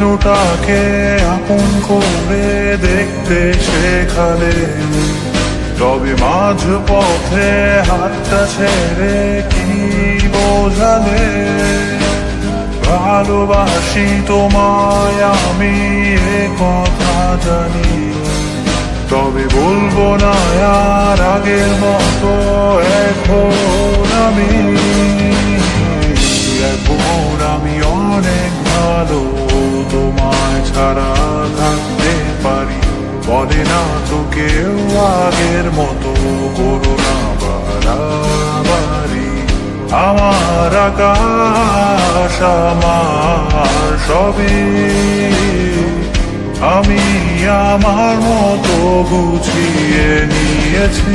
স্বপ্নটাকে আপন করে দেখতে শেখালে। তবে মাঝ পথে হাতটা ছেড়ে কি বোঝালে? ভালোবাসি তোমায়, আমি এ কথা জানি। তবে বলব না, আর আগের মতো এখন আমি। এখন আমি অনেক ভালো। ছাড়া থাকতে পারি। বলে না তো আগের মতো করোনা বাড়াবাড়ি। আমার আকাশ, আমার সবই। আমি আমার মতো গুছিয়ে নিয়েছি।